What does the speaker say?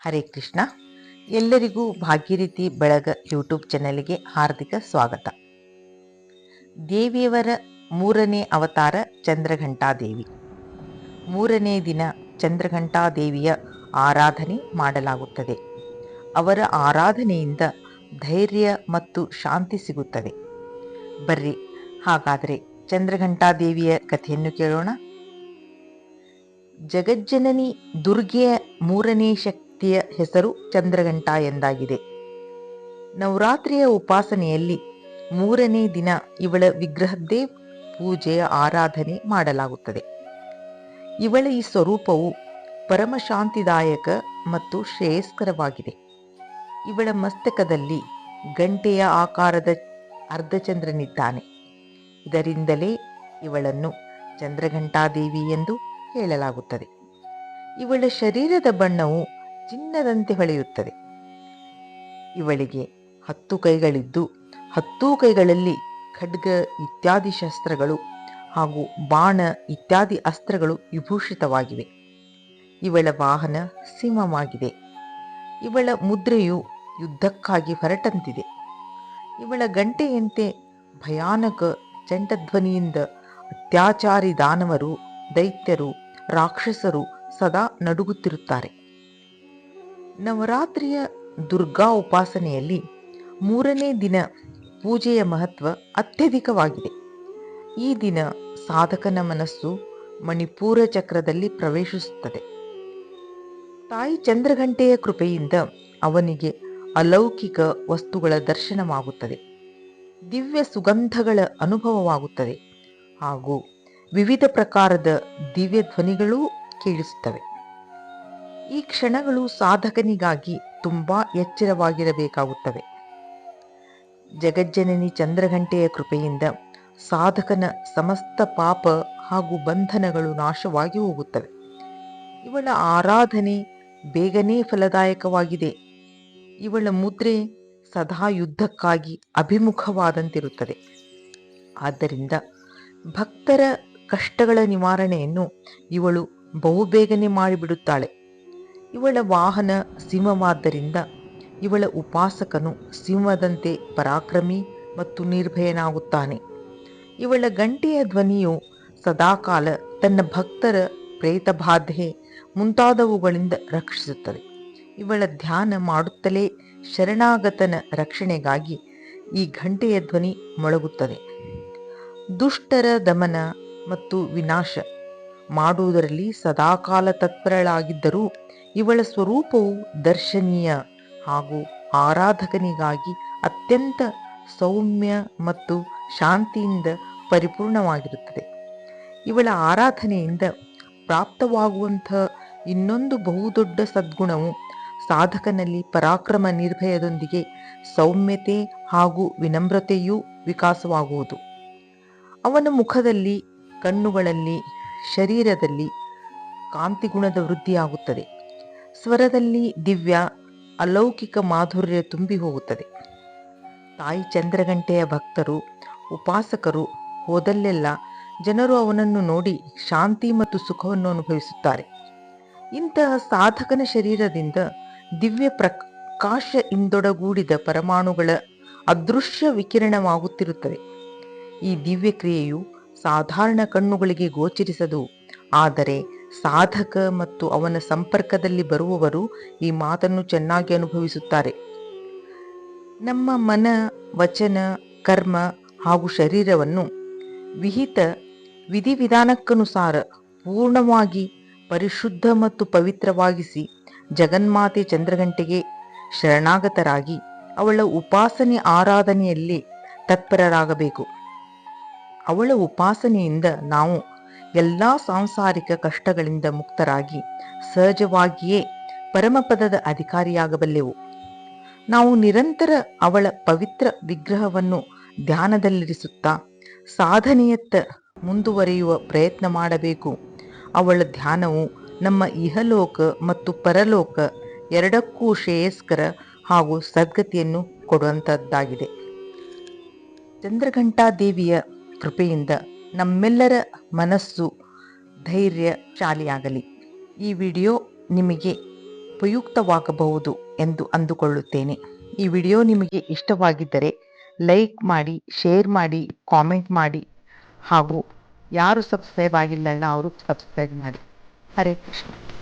ಹರೇ ಕೃಷ್ಣ. ಎಲ್ಲರಿಗೂ ಭಾಗ್ಯರೀತಿ ಬೆಳಗ ಯೂಟ್ಯೂಬ್ ಚಾನೆಲ್ಗೆ ಹಾರ್ದಿಕ ಸ್ವಾಗತ. ದೇವಿಯವರ ಮೂರನೇ ಅವತಾರ ಚಂದ್ರಘಂಟಾದೇವಿ. ಮೂರನೇ ದಿನ ಚಂದ್ರಘಂಟಾದೇವಿಯ ಆರಾಧನೆ ಮಾಡಲಾಗುತ್ತದೆ. ಅವರ ಆರಾಧನೆಯಿಂದ ಧೈರ್ಯ ಮತ್ತು ಶಾಂತಿ ಸಿಗುತ್ತದೆ. ಬರ್ರಿ, ಹಾಗಾದರೆ ಚಂದ್ರಘಂಟಾದೇವಿಯ ಕಥೆಯನ್ನು ಕೇಳೋಣ. ಜಗಜ್ಜನನಿ ದುರ್ಗೆಯ ಮೂರನೇ ಶಕ್ತಿಯ ಹೆಸರು ಚಂದ್ರಘಂಟ ಎಂದಾಗಿದೆ. ನವರಾತ್ರಿಯ ಉಪಾಸನೆಯಲ್ಲಿ ಮೂರನೇ ದಿನ ಇವಳ ವಿಗ್ರಹದ್ದೇ ಪೂಜೆಯ ಆರಾಧನೆ ಮಾಡಲಾಗುತ್ತದೆ. ಇವಳ ಈ ಸ್ವರೂಪವು ಪರಮಶಾಂತಿದಾಯಕ ಮತ್ತು ಶ್ರೇಯಸ್ಕರವಾಗಿದೆ. ಇವಳ ಮಸ್ತಕದಲ್ಲಿ ಗಂಟೆಯ ಆಕಾರದ ಅರ್ಧಚಂದ್ರನಿದ್ದಾನೆ. ಇದರಿಂದಲೇ ಇವಳನ್ನು ಚಂದ್ರಘಂಟಾದೇವಿ ಎಂದು ಹೇಳಲಾಗುತ್ತದೆ. ಇವಳ ಶರೀರದ ಬಣ್ಣವು ಚಿನ್ನದಂತೆ ಹೊಳೆಯುತ್ತದೆ. ಇವಳಿಗೆ ಹತ್ತು ಕೈಗಳಿದ್ದು, ಹತ್ತೂ ಕೈಗಳಲ್ಲಿ ಖಡ್ಗ ಇತ್ಯಾದಿ ಶಸ್ತ್ರಗಳು ಹಾಗೂ ಬಾಣ ಇತ್ಯಾದಿ ಅಸ್ತ್ರಗಳು ವಿಭೂಷಿತವಾಗಿವೆ. ಇವಳ ವಾಹನ ಸಿಂಹವಾಗಿದೆ. ಇವಳ ಮುದ್ರೆಯು ಯುದ್ಧಕ್ಕಾಗಿ ಹೊರಟಂತಿದೆ. ಇವಳ ಗಂಟೆಯಂತೆ ಭಯಾನಕ ಚಂಡಧ್ವನಿಯಿಂದ ಅತ್ಯಾಚಾರಿ ದಾನವರು, ದೈತ್ಯರು, ರಾಕ್ಷಸರು ಸದಾ ನಡುಗುತ್ತಿರುತ್ತಾರೆ. ನವರಾತ್ರಿಯ ದುರ್ಗಾ ಉಪಾಸನೆಯಲ್ಲಿ ಮೂರನೇ ದಿನ ಪೂಜೆಯ ಮಹತ್ವ ಅತ್ಯಧಿಕವಾಗಿದೆ. ಈ ದಿನ ಸಾಧಕನ ಮನಸ್ಸು ಮಣಿಪೂರ ಚಕ್ರದಲ್ಲಿ ಪ್ರವೇಶಿಸುತ್ತದೆ. ತಾಯಿ ಚಂದ್ರಘಂಟೆಯ ಕೃಪೆಯಿಂದ ಅವನಿಗೆ ಅಲೌಕಿಕ ವಸ್ತುಗಳ ದರ್ಶನವಾಗುತ್ತದೆ. ದಿವ್ಯ ಸುಗಂಧಗಳ ಅನುಭವವಾಗುತ್ತದೆ ಹಾಗೂ ವಿವಿಧ ಪ್ರಕಾರದ ದಿವ್ಯ ಧ್ವನಿಗಳೂ ಕೇಳಿಸುತ್ತವೆ. ಈ ಕ್ಷಣಗಳು ಸಾಧಕನಿಗಾಗಿ ತುಂಬಾ ಎಚ್ಚರವಾಗಿರಬೇಕಾಗುತ್ತವೆ. ಜಗಜ್ಜನನಿ ಚಂದ್ರಘಂಟೆಯ ಕೃಪೆಯಿಂದ ಸಾಧಕನ ಸಮಸ್ತ ಪಾಪ ಹಾಗೂ ಬಂಧನಗಳು ನಾಶವಾಗಿ ಹೋಗುತ್ತವೆ. ಇವಳ ಆರಾಧನೆ ಬೇಗನೆ ಫಲದಾಯಕವಾಗಿದೆ. ಇವಳ ಮುದ್ರೆ ಸದಾ ಯುದ್ಧಕ್ಕಾಗಿ ಅಭಿಮುಖವಾದಂತಿರುತ್ತದೆ. ಆದ್ದರಿಂದ ಭಕ್ತರ ಕಷ್ಟಗಳ ನಿವಾರಣೆಯನ್ನು ಇವಳು ಬಹುಬೇಗನೆ ಮಾಡಿಬಿಡುತ್ತಾಳೆ. ಇವಳ ವಾಹನ ಸಿಂಹವಾದ್ದರಿಂದ ಇವಳ ಉಪಾಸಕನು ಸಿಂಹದಂತೆ ಪರಾಕ್ರಮಿ ಮತ್ತು ನಿರ್ಭಯನಾಗುತ್ತಾನೆ. ಇವಳ ಗಂಟೆಯ ಧ್ವನಿಯು ಸದಾಕಾಲ ತನ್ನ ಭಕ್ತರ ಪ್ರೇತಬಾಧೆ ಮುಂತಾದವುಗಳಿಂದ ರಕ್ಷಿಸುತ್ತದೆ. ಇವಳ ಧ್ಯಾನ ಮಾಡುತ್ತಲೇ ಶರಣಾಗತನ ರಕ್ಷಣೆಗಾಗಿ ಈ ಘಂಟೆಯ ಧ್ವನಿ ಮೊಳಗುತ್ತದೆ. ದುಷ್ಟರ ದಮನ ಮತ್ತು ವಿನಾಶ ಮಾಡುವುದರಲ್ಲಿ ಸದಾಕಾಲ ತತ್ಪರಳಾಗಿದ್ದರೂ ಇವಳ ಸ್ವರೂಪವು ದರ್ಶನೀಯ ಹಾಗೂ ಆರಾಧಕನಿಗಾಗಿ ಅತ್ಯಂತ ಸೌಮ್ಯ ಮತ್ತು ಶಾಂತಿಯಿಂದ ಪರಿಪೂರ್ಣವಾಗಿರುತ್ತದೆ. ಇವಳ ಆರಾಧನೆಯಿಂದ ಪ್ರಾಪ್ತವಾಗುವಂಥ ಇನ್ನೊಂದು ಬಹುದೊಡ್ಡ ಸದ್ಗುಣವು ಸಾಧಕನಲ್ಲಿ ಪರಾಕ್ರಮ ನಿರ್ಭಯದೊಂದಿಗೆ ಸೌಮ್ಯತೆ ಹಾಗೂ ವಿನಮ್ರತೆಯೂ ವಿಕಾಸವಾಗುವುದು. ಅವನ ಮುಖದಲ್ಲಿ, ಕಣ್ಣುಗಳಲ್ಲಿ, ಶರೀರದಲ್ಲಿ ಕಾಂತಿಗುಣದ ವೃದ್ಧಿಯಾಗುತ್ತದೆ. ಸ್ವರದಲ್ಲಿ ದಿವ್ಯ ಅಲೌಕಿಕ ಮಾಧುರ್ಯ ತುಂಬಿ ಹೋಗುತ್ತದೆ. ತಾಯಿ ಚಂದ್ರಗಂಟೆಯ ಭಕ್ತರು, ಉಪಾಸಕರು ಹೋದಲ್ಲೆಲ್ಲ ಜನರು ಅವನನ್ನು ನೋಡಿ ಶಾಂತಿ ಮತ್ತು ಸುಖವನ್ನು ಅನುಭವಿಸುತ್ತಾರೆ. ಇಂತಹ ಸಾಧಕನ ಶರೀರದಿಂದ ದಿವ್ಯ ಪ್ರಕಾಶ ಇಂದೊಡಗೂಡಿದ ಪರಮಾಣುಗಳ ಅದೃಶ್ಯ ವಿಕಿರಣವಾಗುತ್ತಿರುತ್ತದೆ. ಈ ದಿವ್ಯ ಕ್ರಿಯೆಯು ಸಾಧಾರಣ ಕಣ್ಣುಗಳಿಗೆ ಗೋಚರಿಸದು, ಆದರೆ ಸಾಧಕ ಮತ್ತು ಅವನ ಸಂಪರ್ಕದಲ್ಲಿ ಬರುವವರು ಈ ಮಾತನ್ನು ಚೆನ್ನಾಗಿ ಅನುಭವಿಸುತ್ತಾರೆ. ನಮ್ಮ ಮನ, ವಚನ, ಕರ್ಮ ಹಾಗೂ ಶರೀರವನ್ನು ವಿಹಿತ ವಿಧಿವಿಧಾನಕ್ಕನುಸಾರ ಪೂರ್ಣವಾಗಿ ಪರಿಶುದ್ಧ ಮತ್ತು ಪವಿತ್ರವಾಗಿಸಿ ಜಗನ್ಮಾತೆ ಚಂದ್ರಗಂಟೆಗೆ ಶರಣಾಗತರಾಗಿ ಅವಳ ಉಪಾಸನೆ ಆರಾಧನೆಯಲ್ಲಿ ತತ್ಪರರಾಗಬೇಕು. ಅವಳ ಉಪಾಸನೆಯಿಂದ ನಾವು ಎಲ್ಲ ಸಾಂಸಾರಿಕ ಕಷ್ಟಗಳಿಂದ ಮುಕ್ತರಾಗಿ ಸಹಜವಾಗಿಯೇ ಪರಮಪದದ ಅಧಿಕಾರಿಯಾಗಬಲ್ಲೆವು. ನಾವು ನಿರಂತರ ಅವಳ ಪವಿತ್ರ ವಿಗ್ರಹವನ್ನು ಧ್ಯಾನದಲ್ಲಿರಿಸುತ್ತಾ ಸಾಧನೆಯತ್ತ ಮುಂದುವರಿಯುವ ಪ್ರಯತ್ನ ಮಾಡಬೇಕು. ಅವಳ ಧ್ಯಾನವು ನಮ್ಮ ಇಹಲೋಕ ಮತ್ತು ಪರಲೋಕ ಎರಡಕ್ಕೂ ಶ್ರೇಯಸ್ಕರ ಹಾಗೂ ಸದ್ಗತಿಯನ್ನು ಕೊಡುವಂಥದ್ದಾಗಿದೆ ಚಂದ್ರಘಂಟಾದೇವಿಯ ಕೃಪೆಯಿಂದ ನಮ್ಮೆಲ್ಲರ ಮನಸ್ಸು ಧೈರ್ಯಶಾಲಿಯಾಗಲಿ. ಈ ವಿಡಿಯೋ ನಿಮಗೆ ಉಪಯುಕ್ತವಾಗಬಹುದು ಎಂದು ಅಂದುಕೊಳ್ಳುತ್ತೇನೆ. ಈ ವಿಡಿಯೋ ನಿಮಗೆ ಇಷ್ಟವಾಗಿದ್ದರೆ ಲೈಕ್ ಮಾಡಿ, ಶೇರ್ ಮಾಡಿ, ಕಾಮೆಂಟ್ ಮಾಡಿ ಹಾಗೂ ಯಾರು ಸಬ್ಸ್ಕ್ರೈಬ್ ಆಗಿಲ್ಲಲ್ಲ, ಅವರು ಸಬ್ಸ್ಕ್ರೈಬ್ ಮಾಡಿ. ಹರೇ ಕೃಷ್ಣ.